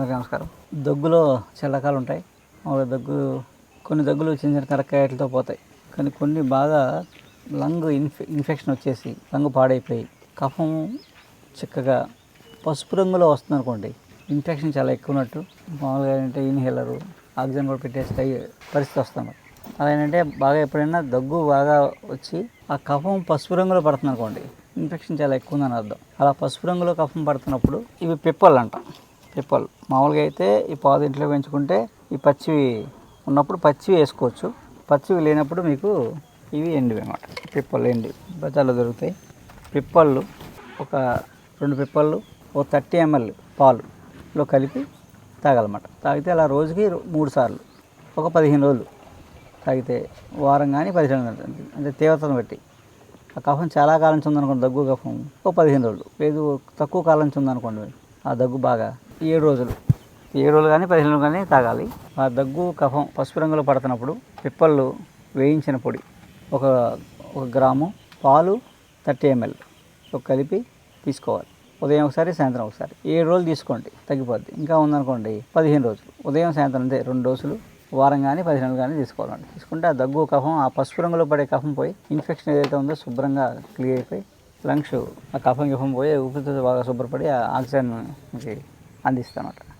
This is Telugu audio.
అందరికీ నమస్కారం. దగ్గులో చాలా రకాలు ఉంటాయి. మామూలుగా దగ్గు కొన్ని దగ్గులు చిన్న చిన్న కరక్కాయట్లతో పోతాయి. కానీ కొన్ని బాగా లంగ్ ఇన్ఫె ఇన్ఫెక్షన్ వచ్చేసి లంగ్ పాడైపోయి కఫం చిక్కగా పసుపు రంగులో వస్తుంది అనుకోండి ఇన్ఫెక్షన్ చాలా ఎక్కువ ఉన్నట్టు మామూలుగా ఏంటంటే ఇన్హేలరు ఆక్సిజన్ కూడా పెట్టేసి అయ్యే పరిస్థితి వస్తుంది. అలా ఏంటంటే బాగా ఎప్పుడైనా దగ్గు బాగా వచ్చి ఆ కఫం పసుపు రంగులో పడుతుంది అనుకోండి ఇన్ఫెక్షన్ చాలా ఎక్కువ ఉందని అర్థం. అలా పసుపు రంగులో కఫం పడుతున్నప్పుడు ఇవి పిప్పలు అంట పిప్పలు మామూలుగా అయితే ఈ పాదు ఇంట్లో పెంచుకుంటే ఈ పచ్చివి ఉన్నప్పుడు పచ్చివి వేసుకోవచ్చు. పచ్చివి లేనప్పుడు మీకు ఇవి ఎండివి అన్నమాట. పిప్పలు ఎండి బజార్లో దొరుకుతాయి. పిప్పళ్ళు ఒక రెండు పిప్పళ్ళు ఒక థర్టీ ఎంఎల్ పాలులో కలిపి తాగాలన్నమాట. తాగితే అలా రోజుకి మూడు సార్లు ఒక పదిహేను రోజులు తాగితే వారం కానీ పదిహేను రోజులు అంటే తీవ్రతను బట్టి. ఆ కఫం చాలా కాలం నుంచి ఉందనుకోండి దగ్గు కఫం ఒక పదిహేను రోజులు. లేదు తక్కువ కాలం చెందనుకోండి ఆ దగ్గు బాగా ఏడు రోజులు. ఏడు రోజులు కానీ పదిహేను రోజులు కానీ తాగాలి. ఆ దగ్గు కఫం పసుపు రంగులో పడుతున్నప్పుడు పిప్పళ్ళు వేయించిన పొడి ఒక ఒక గ్రాము పాలు థర్టీ ఎంఎల్ కలిపి తీసుకోవాలి. ఉదయం ఒకసారి సాయంత్రం ఒకసారి. ఏడు రోజులు తీసుకోండి తగ్గిపోద్ది. ఇంకా ఉందనుకోండి పదిహేను రోజులు. ఉదయం సాయంత్రం అంతే రెండు డోసులు వారం కానీ పదిహేను రోజులు కానీ తీసుకోవాలండి. తీసుకుంటే ఆ దగ్గు కఫం ఆ పసుపు రంగులో పడే కఫం పోయి ఇన్ఫెక్షన్ ఏదైతే ఉందో శుభ్రంగా క్లియర్ అయిపోయి లంగ్స్ ఆ కఫం గిఫం పోయి ఊపిరితిత్తులు బాగా శుభ్రపడి ఆ ఆక్సిజన్ మనకి